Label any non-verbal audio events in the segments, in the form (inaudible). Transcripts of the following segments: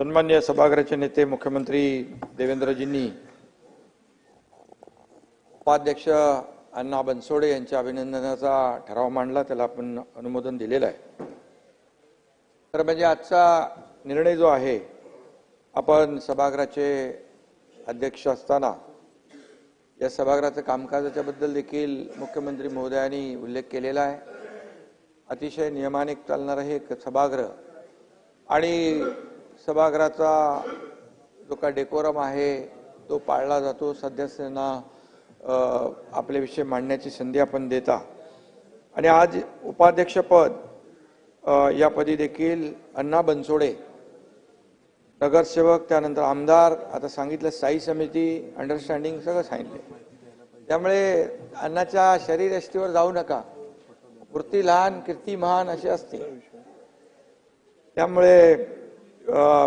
सन्मान्य सभागृहाचे नेते मुख्यमंत्री देवेंद्रजींनी उपाध्यक्ष अण्णा बनसोडे यांच्या अभिनंदनाचा ठराव मांडला. त्याला आपण अनुमोदन दिलेलं आहे. तर म्हणजे आजचा निर्णय जो आहे आपण सभागृहाचे अध्यक्ष असताना या सभागृहाचं कामकाजाच्या बद्दल देखील मुख्यमंत्री महोदयांनी उल्लेख केलेला आहे. अतिशय नियमाने चालणारं हे एक सभागृह आणि सभागृहाचा जो काय डेकोरम आहे तो पाळला जातो. सदस्यांना आपले विषय मांडण्याची संधी आपण देता. आणि आज उपाध्यक्षपद या पदी देखील अण्णा बनसोडे. नगरसेवक त्यानंतर आमदार आता सांगितलं स्थायी समिती अंडरस्टँडिंग सगळं सांगितले त्यामुळे अण्णाच्या शरीरयष्टीवर जाऊ नका. वृत्ती लहान कीर्ती महान अशी असते. त्यामुळे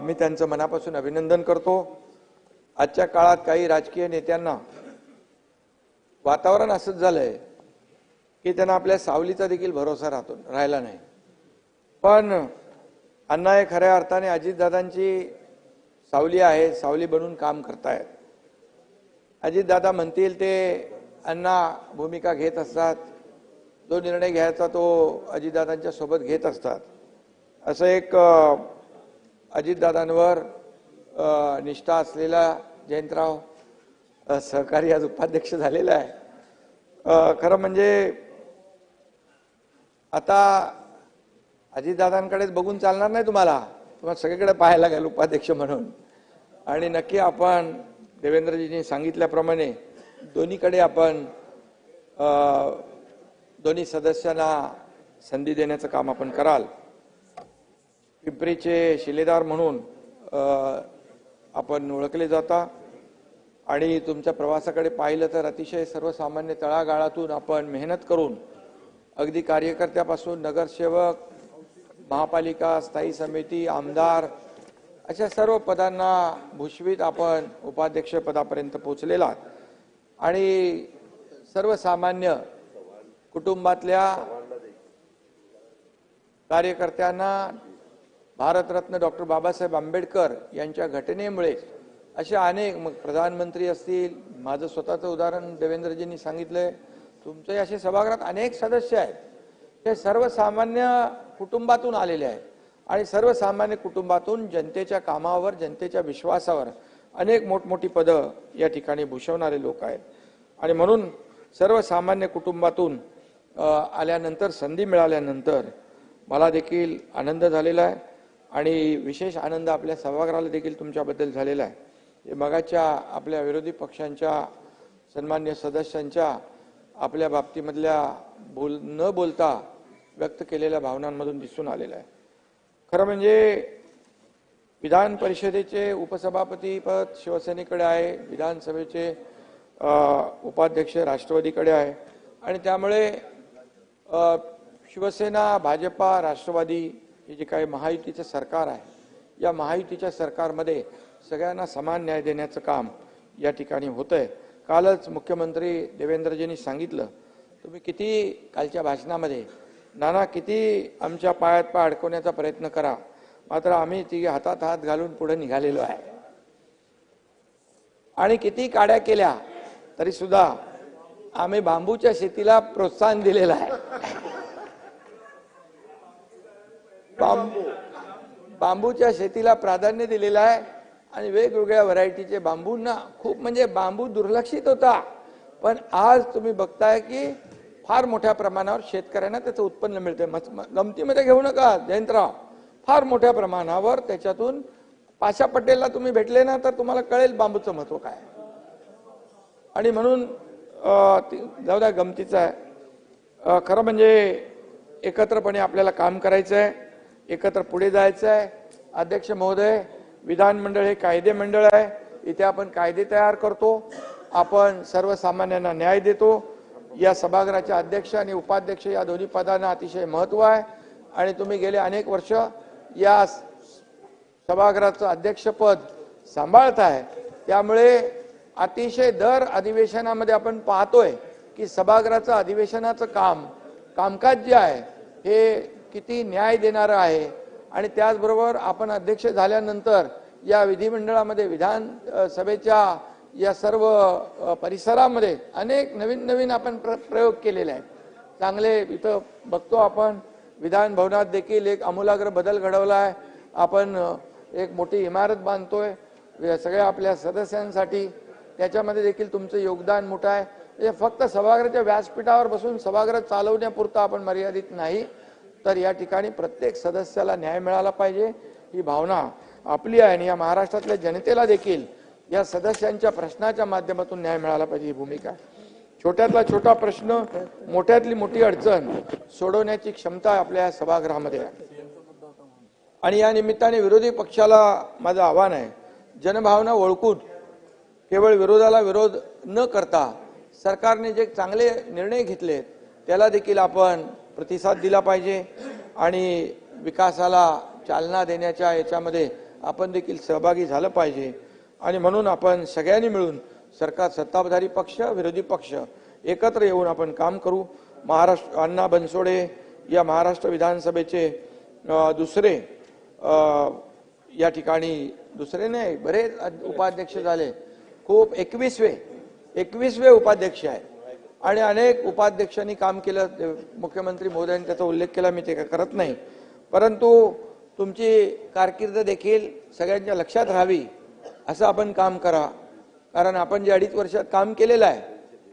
मी त्यांचं मनापासून अभिनंदन करतो. आजच्या काळात काही राजकीय नेत्यांना वातावरण असंच झालंय की त्यांना आपल्या सावलीचा देखील भरोसा राहतो राहिला नाही. पण अण्णा हे खऱ्या अर्थाने अजितदादांची सावली आहे सावली बनून काम करतायत. अजितदादा म्हणतील ते अण्णा भूमिका घेत असतात जो निर्णय घ्यायचा तो अजितदादांच्या सोबत घेत असतात. असं एक अजितदादांवर निष्ठा असलेला जयंतराव सहकारी आज उपाध्यक्ष झालेला आहे. खरं म्हणजे आता अजितदादांकडेच बघून चालणार नाही तुम्हाला. तुम्हाला सगळीकडे पाहायला लागेल उपाध्यक्ष म्हणून. आणि नक्की आपण देवेंद्रजींनी सांगितल्याप्रमाणे दोन्हीकडे आपण दोन्ही सदस्यांना संधी देण्याचं काम आपण कराल. पिंपरीचे शिलेदार म्हणून आपण ओळखले जाता. आणि तुमच्या प्रवासाकडे पाहिलं तर अतिशय सर्वसामान्य तळागाळातून आपण मेहनत करून अगदी कार्यकर्त्यापासून नगरसेवक महापालिका स्थायी समिती आमदार अशा सर्व पदांना भूषवित आपण उपाध्यक्ष पदापर्यंत पोहोचलेला आणि सर्वसामान्य कुटुंबातल्या कार्यकर्त्यांना भारतरत्न डॉक्टर बाबासाहेब आंबेडकर यांच्या घटनेमुळे असे अनेक मग प्रधानमंत्री असतील माझं स्वतःचं उदाहरण देवेंद्रजींनी सांगितलंय तुमचे असे सभागृहात अनेक सदस्य आहेत. ते सर्वसामान्य कुटुंबातून आलेले आहेत आणि सर्वसामान्य कुटुंबातून जनतेच्या कामावर जनतेच्या विश्वासावर अनेक मोठमोठी पदं या ठिकाणी भूषवणारे लोक आहेत. आणि म्हणून सर्वसामान्य कुटुंबातून आल्यानंतर संधी मिळाल्यानंतर मला देखील आनंद झालेला आहे. आणि विशेष आनंद आपल्या सभागृहाला देखील तुमच्याबद्दल झालेला आहे. हे मगाच्या आपल्या विरोधी पक्षांच्या सन्मान्य सदस्यांच्या आपल्या बाबतीमधल्या बोल न बोलता व्यक्त केलेल्या भावनांमधून दिसून आलेलं आहे. खरं म्हणजे विधान परिषदेचे उपसभापतीपद शिवसेनेकडे आहे विधानसभेचे उपाध्यक्ष राष्ट्रवादीकडे आहे. आणि त्यामुळे शिवसेना भाजपा राष्ट्रवादी हे जे काही महायुतीचं सरकार आहे या महायुतीच्या सरकारमध्ये सगळ्यांना समान न्याय देण्याचं काम या ठिकाणी होतंय. कालच मुख्यमंत्री देवेंद्रजींनी सांगितलं तुम्ही किती कालच्या भाषणामध्ये नाना किती आमच्या पायात पाय अडकवण्याचा प्रयत्न करा मात्र आम्ही ती हातात हात घालून पुढे निघालेलो आहे. आणि किती काड्या केल्या तरी सुद्धा आम्ही बांबूच्या शेतीला प्रोत्साहन दिलेलं आहे. बांबू. बांबूच्या शेतीला प्राधान्य दिलेलं आहे आणि वेगवेगळ्या व्हरायटीचे बांबूंना खूप म्हणजे बांबू दुर्लक्षित होता. पण आज तुम्ही बघताय की फार मोठ्या प्रमाणावर शेतकऱ्यांना त्याचं उत्पन्न मिळते गमतीमध्ये घेऊ नका जयंतराव. फार मोठ्या प्रमाणावर त्याच्यातून पाशा पटेलला तुम्ही भेटले ना तर तुम्हाला कळेल बांबूचं महत्त्व काय आणि म्हणून ती- जाऊ द्या गमतीचं आहे. खरं म्हणजे एकत्रपणे आपल्याला काम करायचं आहे एकत्र पुढे जायचं आहे अध्यक्ष महोदय विधानमंडळ हे कायदे मंडळ आहे. इथे आपण कायदे तयार करतो. आपण सर्वसामान्यांना न्याय देतो. या सभागृहाचे अध्यक्ष आणि उपाध्यक्ष या दोन्ही पदांना अतिशय महत्त्व आहे. आणि तुम्ही गेले अनेक वर्ष या सभागृहाचं अध्यक्षपद सांभाळत आहे. त्यामुळे अतिशय दर अधिवेशनामध्ये आपण पाहतोय की सभागृहाचं अधिवेशनाचं काम कामकाज जे आहे हे किती न्याय देणारं आहे? आणि त्याचबरोबर आपण अध्यक्ष झाल्यानंतर या विधिमंडळामध्ये विधान सभेच्या या सर्व परिसरामध्ये अनेक नवीन नवीन आपण प्र प्रयोग केलेले आहेत. चांगले इथं बघतो आपण विधान भवनात देखील एक आमूलाग्र बदल घडवला आहे आपण एक मोठी इमारत बांधतोय. सगळ्या आपल्या सदस्यांसाठी त्याच्यामध्ये देखील तुमचं योगदान मोठं आहे. हे फक्त सभागृहाच्या व्यासपीठावर बसून सभागृह चालवण्यापुरतं आपण मर्यादित नाही. तर या ठिकाणी प्रत्येक सदस्याला न्याय मिळाला पाहिजे. ही भावना आपली आहे आणि या महाराष्ट्रातल्या जनतेला देखील या सदस्यांच्या प्रश्नाच्या माध्यमातून न्याय मिळाला पाहिजे ही भूमिका. छोट्यातला छोटा प्रश्न मोठ्यातली मोठी अडचण सोडवण्याची क्षमता आपल्या या सभागृहामध्ये आहे. आणि या निमित्ताने विरोधी पक्षाला माझं आव्हान आहे जनभावना ओळखून केवळ विरोधाला विरोध न करता सरकारने जे चांगले निर्णय घेतले त्याला देखील आपण प्रतिसाद दिला पाहिजे आणि विकासाला चालना देण्याच्या याच्यामध्ये आपण देखील सहभागी झालं पाहिजे. आणि म्हणून आपण सगळ्यांनी मिळून सरकार सत्ताधारी पक्ष विरोधी पक्ष एकत्र येऊन आपण काम करू. महाराष्ट्र अण्णा बनसोडे या महाराष्ट्र विधानसभेचे दुसरे या ठिकाणी दुसरे नाही बरेच उपाध्यक्ष झाले. खूप एकवीसवे एकवीसवे उपाध्यक्ष आहे आणि अनेक उपाध्यक्षांनी काम केलं. मुख्यमंत्री महोदयांनी त्याचा उल्लेख केला मी ते करत नाही. परंतु तुमची कारकीर्द देखील सगळ्यांच्या लक्षात राहावी असं आपण काम करा. कारण आपण जे अडीच वर्षात काम केलेलं आहे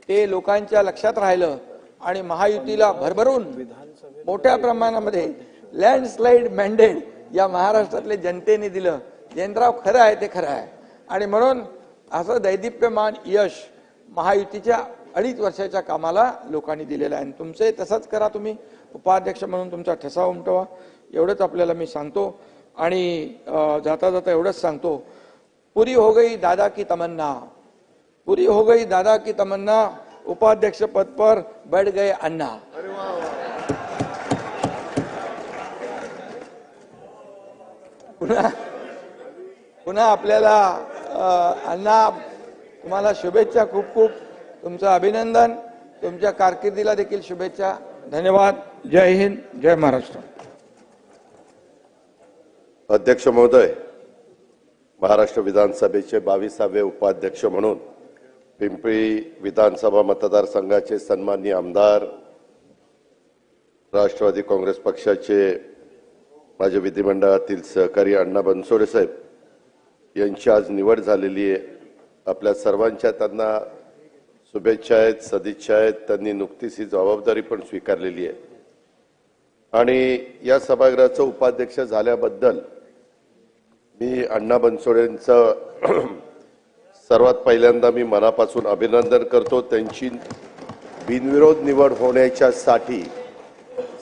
ते लोकांच्या लक्षात राहिलं आणि महायुतीला भरभरून मोठ्या प्रमाणामध्ये लँडस्लाईड मॅन्डेट या महाराष्ट्रातले जनतेने दिलं. जयंतराव खरं आहे ते खरं आहे. आणि म्हणून असं दैदिप्यमान यश महायुतीच्या अडीच वर्षाच्या कामाला लोकांनी दिलेलं आहे. आणि तुमचे तसंच करा तुम्ही. उपाध्यक्ष म्हणून तुमचा ठसा उमटवा. एवढंच आपल्याला मी सांगतो. आणि जाता जाता एवढंच सांगतो. पुरी हो गई दादा की तमन्ना. पूरी हो गई दादा की तमन्ना. उपाध्यक्ष पद पर बैठ गए अन्ना. पुन्हा पुन्हा आपल्याला अण्णा तुम्हाला शुभेच्छा खूप खूप. तुमचं अभिनंदन तुमच्या कारकिर्दीला देखील शुभेच्छा. धन्यवाद. जय हिंद जय महाराष्ट्र. अध्यक्ष महोदय महाराष्ट्र विधानसभेचे बावीसावे उपाध्यक्ष म्हणून पिंपरी विधानसभा मतदारसंघाचे सन्माननीय आमदार राष्ट्रवादी काँग्रेस पक्षाचे माझे विधिमंडळातील सहकारी अण्णा बनसोडे साहेब यांची आज निवड झालेली आहे. आपल्या सर्वांच्या त्यांना शुभेच्छा आहेत सदिच्छा आहेत. त्यांनी नुकतीच ही जबाबदारी पण स्वीकारलेली आहे. आणि या सभागृहाचं उपाध्यक्ष झाल्याबद्दल मी अण्णा बनसोडेंचं (clears throat) सर्वात पहिल्यांदा मी मनापासून अभिनंदन करतो. त्यांची बिनविरोध निवड होण्याच्यासाठी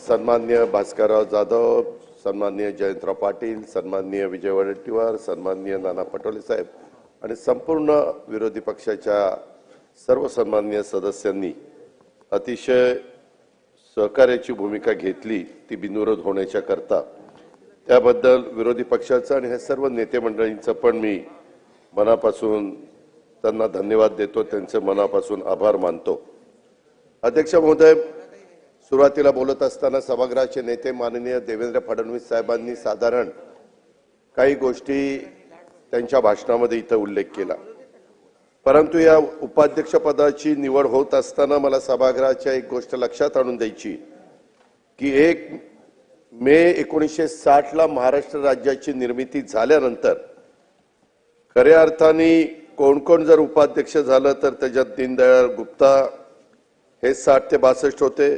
सन्मान्य भास्करराव जाधव सन्मान्य जयंतराव पाटील सन्मान्य विजय वडेट्टीवार सन्मान्य नाना पटोले साहेब आणि संपूर्ण विरोधी पक्षाच्या सर्व सन्मान्य सदस्यांनी अतिशय सहकार्याची भूमिका घेतली ती बिनविरोध होण्याच्या करता. त्याबद्दल विरोधी पक्षाचं आणि ह्या सर्व नेते मंडळींचं पण मी मनापासून त्यांना धन्यवाद देतो त्यांचे मनापासून आभार मानतो. अध्यक्ष महोदय सुरुवातीला बोलत असताना सभागृहाचे नेते माननीय देवेंद्र फडणवीस साहेबांनी साधारण काही गोष्टी त्यांच्या भाषणामध्ये इथं उल्लेख केला. परंतु या उपाध्यक्षपदाची निवड होत असताना मला सभागृहाच्या एक गोष्ट लक्षात आणून द्यायची की एक मे एकोणीसशे साठला महाराष्ट्र राज्याची निर्मिती झाल्यानंतर खऱ्या अर्थाने कोण कोण जर उपाध्यक्ष झालं तर त्याच्यात दीनदयाळ गुप्ता हे साठ ते बासष्ट होते.